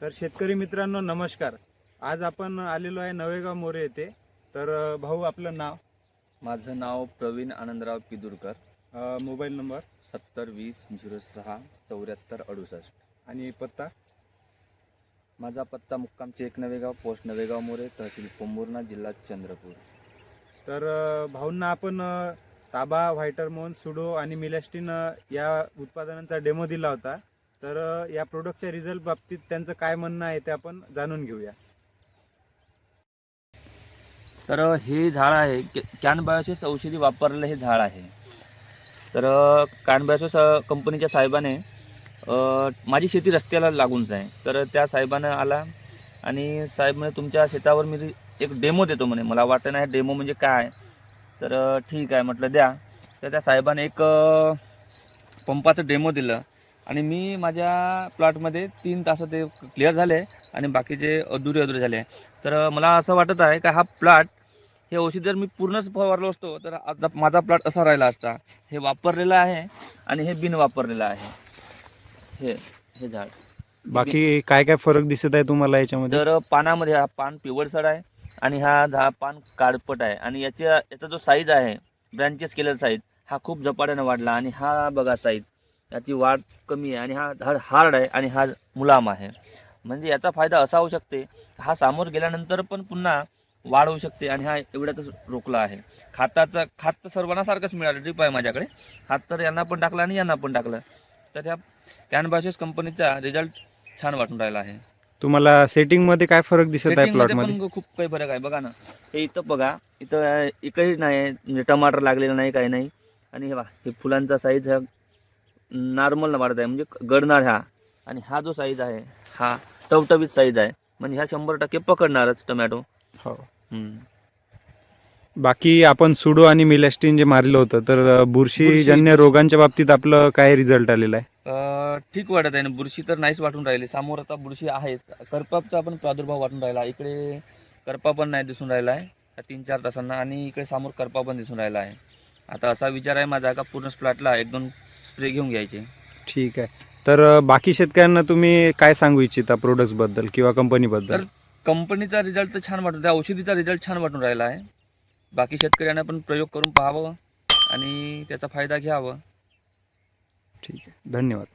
तर शेतकरी मित्रांनो नमस्कार. आज आपण आलेलो आहे नवेगाव मोरे येथे. तर भाऊ आपलं नाव? माझं नाव प्रवीण आनंदराव पिदुरकर अ, मोबाईल नंबर? सत्तर वीस झिरो सहा चौऱ्याहत्तर अडुसष्ट. आणि पत्ता? माझा पत्ता मुक्काम चेक नवेगाव पोस्ट नवेगाव मोरे तहसील पोंभुर्णा जिल्हा चंद्रपूर. तर अ, भाऊंना आपण अ, ताबा व्हायटरमोन सुडो आणि मिलॅस्टिन अ, या उत्पादनांचा डेमो दिला होता. तर या प्रोडक्टच्या रिझल्ट बाबतीत त्यांचं काय म्हणणं आहे ते आपण जाणून घेऊया. तर हे झाड आहे कॅनबायोसिस औषधी वापरलेलं हे झाड आहे. तर कॅनबायोसिस कंपनीच्या साहेबाने माझी शेती रस्त्याला लागूनच आहे तर त्या साहेबानं आला आणि साहेब म्हणजे तुमच्या शेतावर मी एक डेमो देतो म्हणे. मला वाटतं नाही डेमो म्हणजे काय? तर ठीक आहे. म्हटलं द्या. तर त्या साहेबाने एक पंपाचं डेमो दिलं. आणि मी माझ्या प्लॉटमध्ये तीन तास ते क्लिअर झाले आणि बाकीचे अधुरे अधुरे झाले. तर मला असं वाटत आहे का हा प्लॉट हे औषध जर मी पूर्णच फवारलो असतो तर आता माझा प्लॉट असा राहिला असता. हे वापरलेलं आहे आणि हे बिन वापरलेलं आहे. हे हे झाड. बाकी काय काय फरक दिसत आहे तुम्हाला याच्यामध्ये? तर पानामध्ये हा पान पिवळसर आहे आणि हा झा पान काळपट आहे. आणि याच्या याचा जो साईज आहे ब्रँचेस केलेला साईज हा खूप झपाट्याने वाढला आणि हा बघा साईज याची वाढ कमी आहे आणि हा झाड हार्ड आहे आणि हा मुलाम आहे. म्हणजे याचा फायदा असा होऊ शकते हा सामोर गेल्यानंतर पण पुन्हा वाढ होऊ शकते आणि हा एवढ्यातच रोखला आहे. खाताचा खात तर सर्वांना सारखंच मिळालं ड्रीप आहे माझ्याकडे. खात तर यांना पण टाकलं आणि यांना पण टाकलं. तर ह्या कॅनबासेस कंपनीचा रिझल्ट छान वाटून राहिला आहे. तुम्हाला सेटिंगमध्ये काय फरक दिसत आहे Setting प्लॉटमध्ये मध्ये पण खूप काही फरक आहे. बघा ना हे इथं बघा इथं एकही नाही म्हणजे टमाटर लागलेलं नाही काही नाही. आणि हे बघा हे फुलांचा साईज हा नॉर्मल वाढत आहे. म्हणजे गडणार हा. आणि हा जो साईज आहे हा टवटवीत साईज आहे. म्हणजे ह्या शंभर टक्के पकडणारच टोमॅटो हो. हम्म. बाकी आपण सुडो आणि मिलॅस्टिन जे मारलं होतं तर बुरशीजन्य बुरशी- रोगांच्या बाबतीत आपलं काय रिझल्ट आलेला आहे? अं, ठीक वाटत आहे. ना बुरशी तर नाहीच वाटून राहिली. समोर आता बुरशी आहेच करपाचा पण प्रादुर्भाव वाटून राहिला. इकडे करपा पण नाही दिसून राहिला आहे. या तीन चार तासांना. आणि इकडे समोर करपा पण दिसून राहिला आहे. आता असा विचार आहे माझा का पूर्ण प्लॉटला एक दोन स्प्रे घेऊन घ्यायचे. ठीक आहे. तर बाकी शेतकऱ्यांना तुम्ही काय सांगू इच्छिता प्रोडक्ट्सबद्दल किंवा कंपनीबद्दल तर कंपनीचा रिझल्ट तर छान वाटून त्या औषधीचा रिझल्ट छान वाटून राहिला आहे. बाकी शेतकऱ्यांना पण प्रयोग करून पाहावं आणि त्याचा फायदा घ्यावा. ठीक आहे. धन्यवाद.